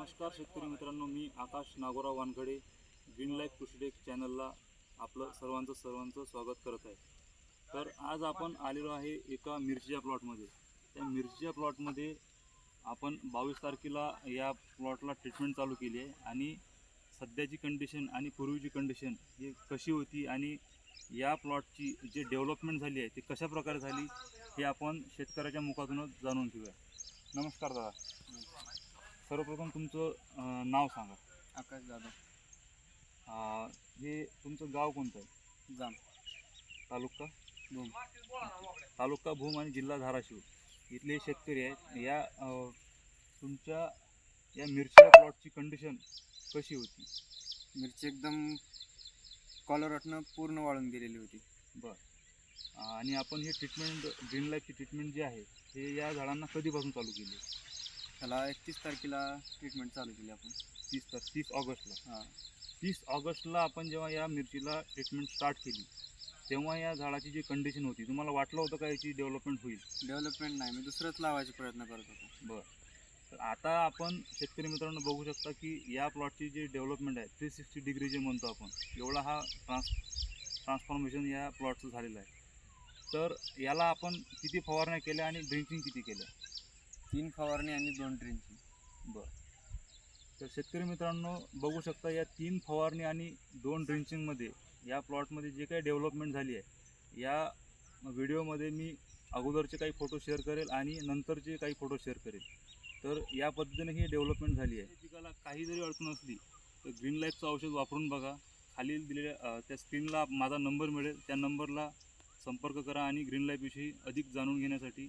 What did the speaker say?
नमस्कार शेतकरी मित्रांनो मी आकाश नागोराव वानखडे ग्रीन लाईफ कृषीडेक चॅनलला आपलं सर्वांचं सर्वांचं स्वागत करत आहे. तर आज आपण आलेलो आहे एका मिरचीच्या प्लॉटमध्ये. त्या मिरचीच्या प्लॉटमध्ये आपण बावीस तारखेला या प्लॉटला ट्रीटमेंट चालू केली आहे आणि सध्याची कंडिशन आणि पूर्वीची कंडिशन ही कशी होती आणि या प्लॉटची जे डेव्हलपमेंट झाली आहे ती कशा प्रकारे झाली हे आपण शेतकऱ्याच्या मुखातूनच जाणून घेऊया. नमस्कार दादा. सर्वप्रथम तुमचं अं, नाव सांगा. आकाश जाधव. अं, हे तुमचं गाव कोणतं? आहे जाम. तालुका? भूम. तालुका भूम आणि जिल्हा धाराशिव. इथले शेतकरी आहेत. या अं, तुमच्या या मिरच्या प्लॉटची कंडिशन कशी होती? मिरची एकदम कॉलरटनं पूर्ण वाळून गेलेली होती. बरं. आणि आपण हे ट्रीटमेंट ग्रीन लाईफची ट्रीटमेंट जी आहे हे या झाडांना कधीपासून चालू केली? त्याला एकतीस तारखेला ट्रीटमेंट चालू केली आपण. तीस तर तीस ऑगस्टला. हां. तीस ऑगस्टला आपण जेव्हा या मिरचीला ट्रीटमेंट स्टार्ट केली तेव्हा या झाडाची जी कंडिशन होती तुम्हाला वाटलं होतं का याची डेव्हलपमेंट होईल? डेव्हलपमेंट नाही मी दुसरंच लावायचा प्रयत्न करत होतो. बरं. तर आता आपण शेतकरी मित्रांनो बघू शकता की या प्लॉटची जी डेव्हलपमेंट आहे थ्री सिक्स्टी डिग्री जे म्हणतो आपण एवढा हा ट्रान्स ट्रान्सफॉर्मेशन या प्लॉटचं झालेलं आहे. तर याला आपण किती फवारण्या केल्या आणि ड्रिंचिंग किती केल्या? तीन फवारणी आणि दोन ड्रिंचिंग बरं. तर शेतकरी मित्रांनो बघू शकता या तीन फवारणी आणि दोन ड्रिंचिंगमध्ये या प्लॉटमध्ये जे काही डेव्हलपमेंट झाली आहे या व्हिडिओमध्ये मी अगोदरचे काही फोटो शेअर करेल आणि नंतरचे काही फोटो शेअर करेल. तर या पद्धतीने ही डेव्हलपमेंट झाली आहे. पिकाला काही जरी अडचण असली तर ग्रीन लाईफचं औषध वापरून बघा. खालील दिलेल्या त्या स्क्रीनला माझा नंबर मिळेल. त्या नंबरला संपर्क करा आणि ग्रीन लाईफविषयी अधिक जाणून घेण्यासाठी